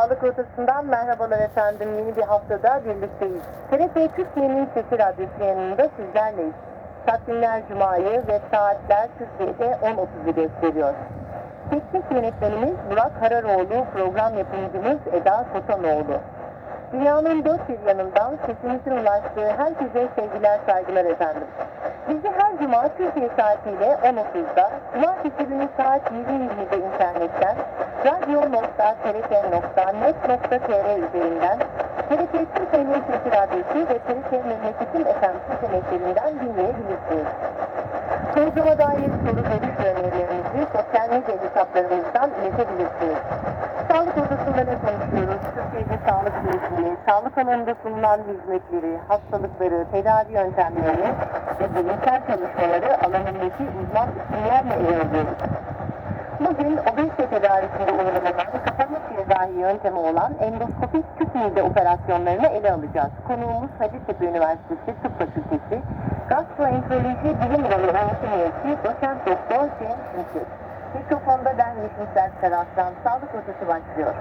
Sağlık Rotası'ndan merhabalar efendim. Yeni bir haftada birlikteyiz. TRT Türkiye'nin Sesi Radyosu yanında sizlerleyiz. Takvimler Cuma'yı ve saatler Türkiye'de 10.30'u gösteriyor. Teknik yönetmenimiz Burak Hararoğlu, program yapımcımız Eda Kotanoğlu. Dünyanın dört bir yanından sesimizin ulaştığı herkese sevgiler saygılar efendim. Bizi her cuma Türkiye saatiyle 10.30'da, cumartesi günü saat 20.20'de internetten, radyo.trt.net.tr üzerinden, TRT Sesi Radyosu ve TRT Memleketin FM seçeneklerinden dinleyebilirsiniz. Programa dair soru görüş önerilerinizi sosyal medya hesaplarımızdan iletebilirsiniz. Sağlık odasında ne konuşuyoruz? Türkiye'de sağlık eğitimi, sağlık alanında sunulan hizmetleri, hastalıkları, tedavi yöntemlerini ve bilimsel çalışmaları alanındaki uzman isimlerle ele. Tedavisinde uygulanan kapalı cerrahi yöntemi olan endoskopik tüp mide operasyonlarını ele alacağız. Konuğumuz Hacettepe Üniversitesi Tıp Fakültesi Gastroenteroloji Bilim Dalı öğretim üyesi Doçent Doktor Cem Şimşek. Mikrofonda ben Yeşim Aslan. Sağlık Rotası başlıyor.